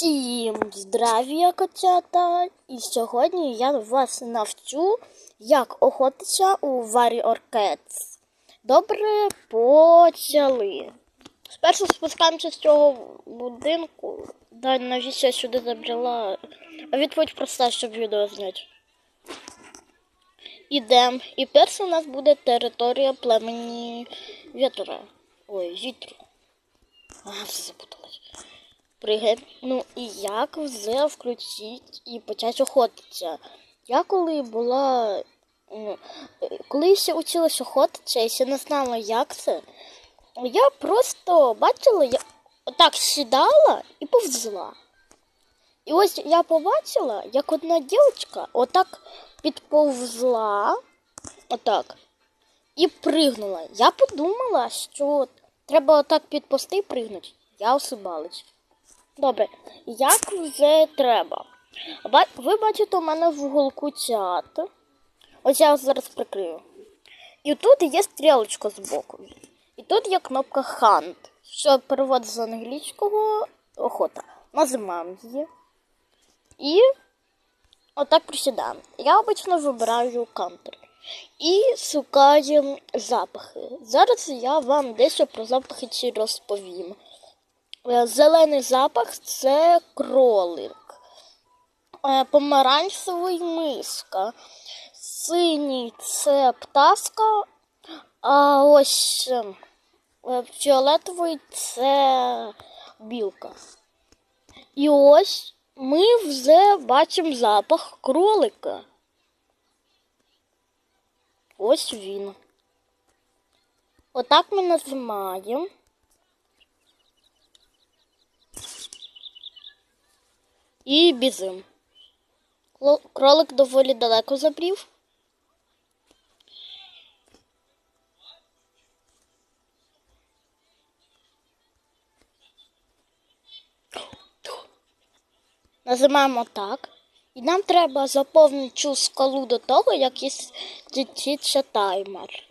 Всім здравія, котята! І сьогодні я вас навчу, як охотитися у Cats. Добре почали. Спершу спускаємося з цього будинку. Да, навіщо я сюди забрала. А відповідь проста, щоб відео зняти. Ідем. І перше у нас буде територія племені вітра. Ой, вітру. А, все запуталась. Пригай. Ну і як вже включити і почати охотитися. Я коли була. Ну, коли ще училась охотитися, я ще не знала, як це. Я просто бачила, я отак сідала і повзла. І ось я побачила, як одна дівчинка отак підповзла, отак, і пригнула. Я подумала, що треба отак підповзти і пригнути. Я ошибалась. Добре, як вже треба? Ви бачите у мене в уголку чат. Ось я зараз прикрию. І тут є стрілочка збоку. І тут є кнопка Hunt, що переводить з англійського охота. Нажимаємо її. І отак присідаємо. Я обично вибираю кантер. І шукаю запахи. Зараз я вам дещо про запахи ці розповім. Е, Зелений запах це кролик. Е, Помаранчевий миска. Синій це птаска. А ось е, фіолетовий це білка. І ось ми вже бачимо запах кролика. Ось він. Отак ми нажимаємо. І бізим. Кролик доволі далеко забрів. Нажимаємо так. І нам треба заповнити цю скалу до того, як є таймер.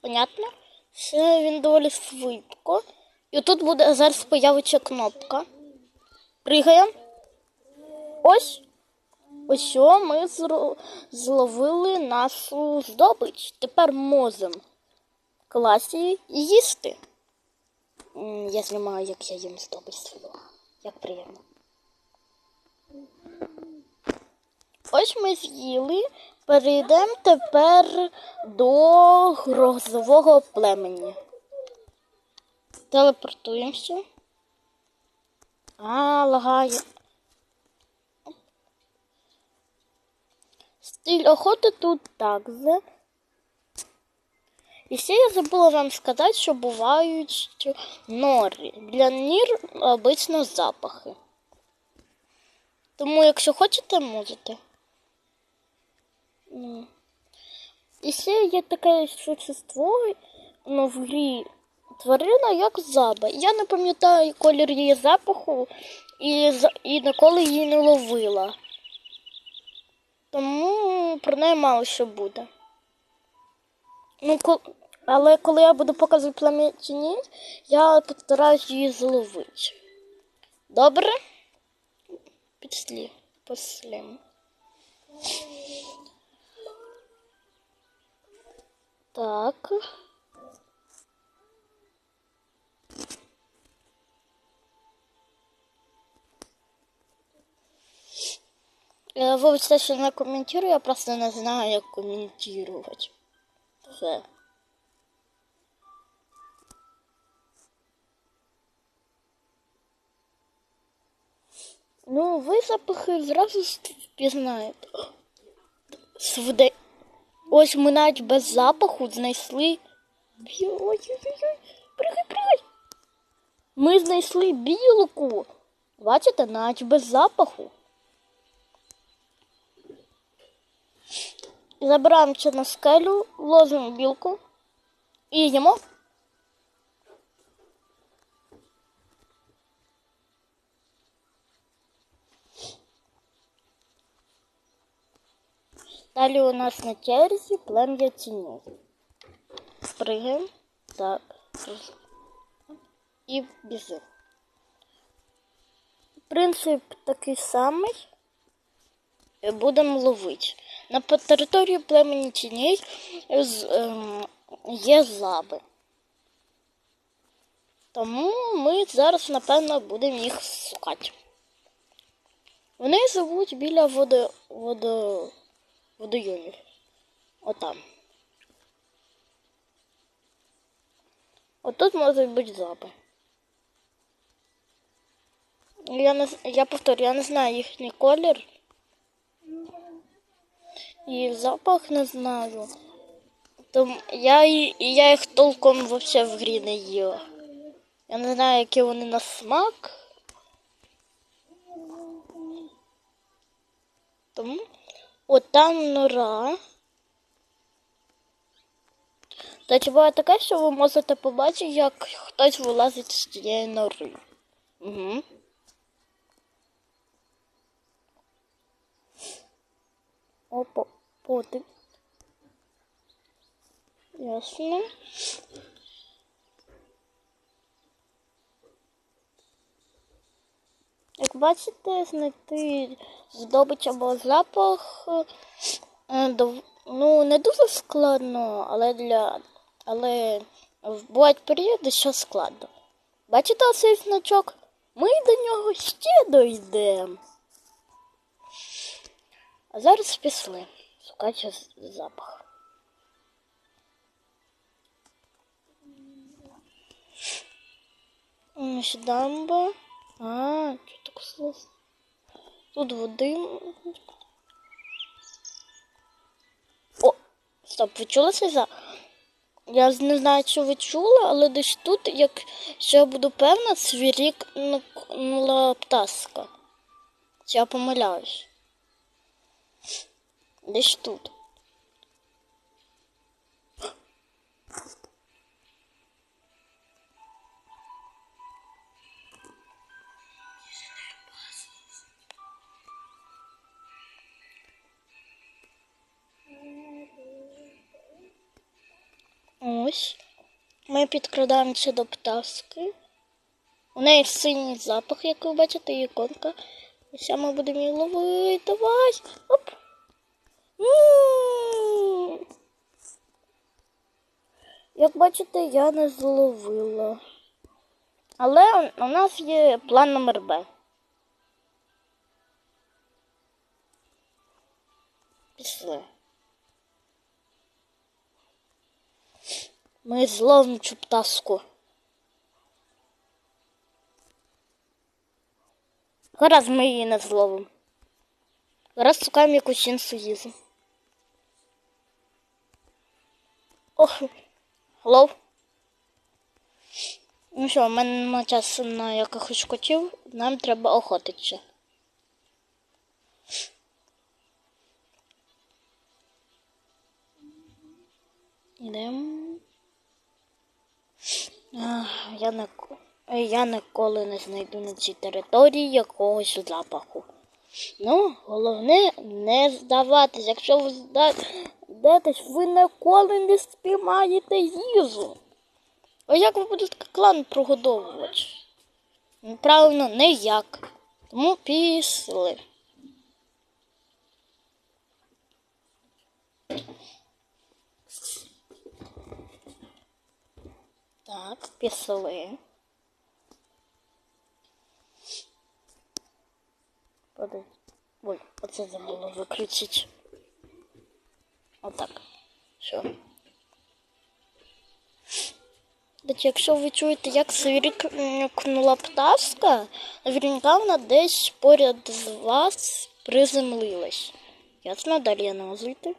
Понятно? Все він доволі швидко. І тут буде зараз появиться кнопка. Пригаємо. Ось. Ось о, ми зловили нашу здобич. Тепер можемо класі їсти. Я знімаю, як я їм здобич свою. Як приємно. Ось ми з'їли. Перейдемо тепер до грозового племені. Телепортуємося. А, лагає. Стиль охоти тут так же. І ще я забула вам сказати, що бувають нори. Для нір обично запахи. Тому, якщо хочете, можете. І ще є таке существо ну, в грі тварина, як жаба. Я не пам'ятаю колір її запаху і, і ніколи її не ловила. Тому про неї мало що буде. Ну, ко- але коли я буду показувати племені, я постараюсь її зловити. Добре? Пішли, послім. Так. Вибачте, що не коментую, я просто не знаю, як коментувати. Все. Ну, ви запахи зразу впізнаєте. Свде... Ось ми навіть без запаху знайшли. Ой-ой-ой, пригай, пригай. Ми знайшли білку. Бачите, навіть без запаху. Забираємося на скелю, ложимо білку і їмо. Далі у нас на черзі плем'я тіней. Спригаємо. Так. І біжимо. принцип такий самий. Будемо ловити. На території племені тіней ем, є жаби. Тому ми зараз, напевно, будемо їх шукати. Вони живуть біля водо, водо, водойомів. Отам. Отут можуть бути жаби. Я не я повторю, я не знаю їхній колір. І запах не знаю. Тому я, я їх толком вообще в грі не їла. Я не знаю, які вони на смак. Тому от там нора. Та буває таке, що ви можете побачити, як хтось вилазить з тієї нори. Угу. Опа, потім. Ясно. Як бачите, знайти здобич або запах е, ну, не дуже складно, але для але бувають періоди, що складно. Бачите оцей значок? Ми до нього ще дійдемо. А зараз пішли. Шукати запах. Ще дамба. А, что так сложно? Тут води. О, стоп, ви чули цей за? Я не знаю, чи ви чули, але десь тут, якщо я буду певна, свірікнула птаска. Чи я помиляюсь? Десь тут. Ми підкрадаємося до птаски. У неї синій запах, як ви бачите, іконка. І зараз ми будемо її ловити. Давай. Оп. М. Як бачите, я не зловила. Але у нас є план номер Б. Пішли. Ми зловимо цю птаску. Зараз ми її не зловимо. Зараз шукаємо якусь іншу їжу. Ох, Hello? Ну що, в мене немає часу на якихось котів, нам треба охотитися. Ідемо. Ах, Я, не, я ніколи не знайду на цій території якогось запаху. Ну, головне не здаватись. Якщо ви здатесь, ви ніколи не спіймаєте їжу. А як ви будете клан прогодовувати? Ну, Правильно, ніяк. Тому пішли. Так, пішли. Подивись. Ой, оце забула виключити. Отак. Що? Дивіться, якщо ви чуєте, як свірікнула пташка, наверняка вона десь поряд з вас приземлилась. Ясно, далі я назвати.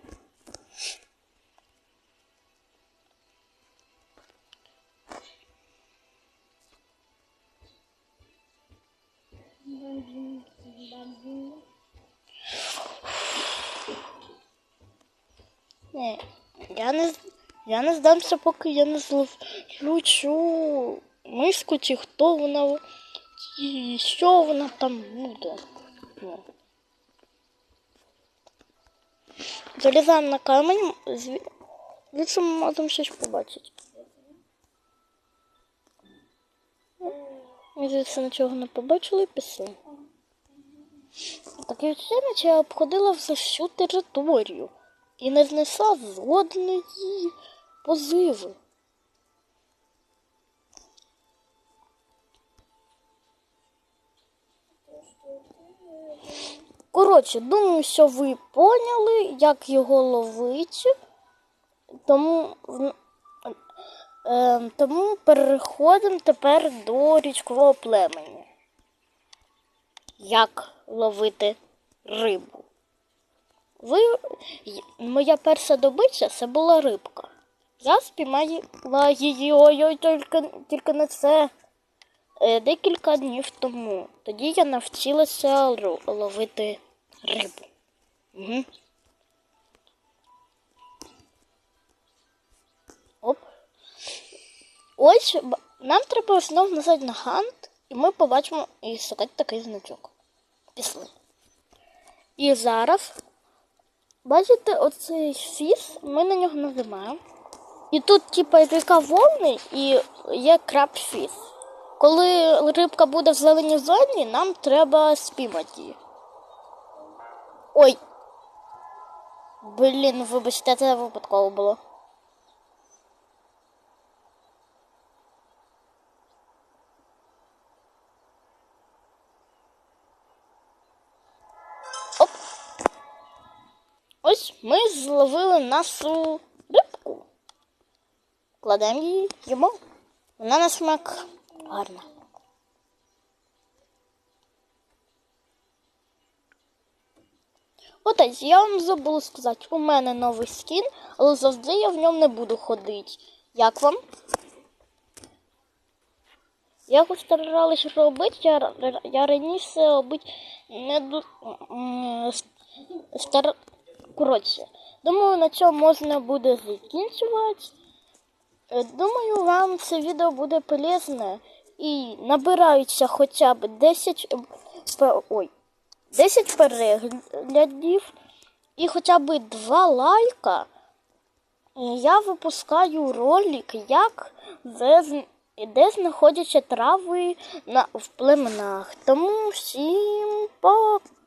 Ні, я не, я не здамся, поки я не зловлю миску, чи хто вона, і що вона там буде. Ну. Залізаємо на камінь, зві- звідси ми можемо щось побачити. Ми звідси нічого не побачили, пішли. Наче я обходила всю територію і не знесла жодної позиви. Коротше, думаю, що ви поняли, як його ловити. Тому, е, тому переходимо тепер до річкового племені. Як ловити рибу? Ви, моя перша добича це була рибка. Я спіймала її ой-ой, тільки, тільки не це. Е, декілька днів тому. Тоді я навчилася ловити рибу. Угу. Оп. Ось нам треба знов назад на гант, і ми побачимо і шукати такий значок. Пішли. І зараз, бачите, оцей фіс, ми на нього нажимаємо. І тут, типа, ріка волни і є краб-фіс. Коли рибка буде в зеленій зоні, нам треба спіймати її. Ой. Блін, вибачте, це випадково було. Оп. Ось ми зловили нашу рибку. Кладемо її, їмо. Вона на смак гарна. Отець, я вам забула сказати, у мене новий скін, але завжди я в ньому не буду ходити. Як вам? Я його старалась робити, я, я раніше робити не стар... Коротше, думаю, на цьому можна буде закінчувати. Е, Думаю, вам це відео буде полезне і набираються хоча б 10, е, ой, 10 переглядів і хоча б 2 лайка. Я випускаю ролик, як де, де знаходяться трави на, в племенах. Тому всім пока.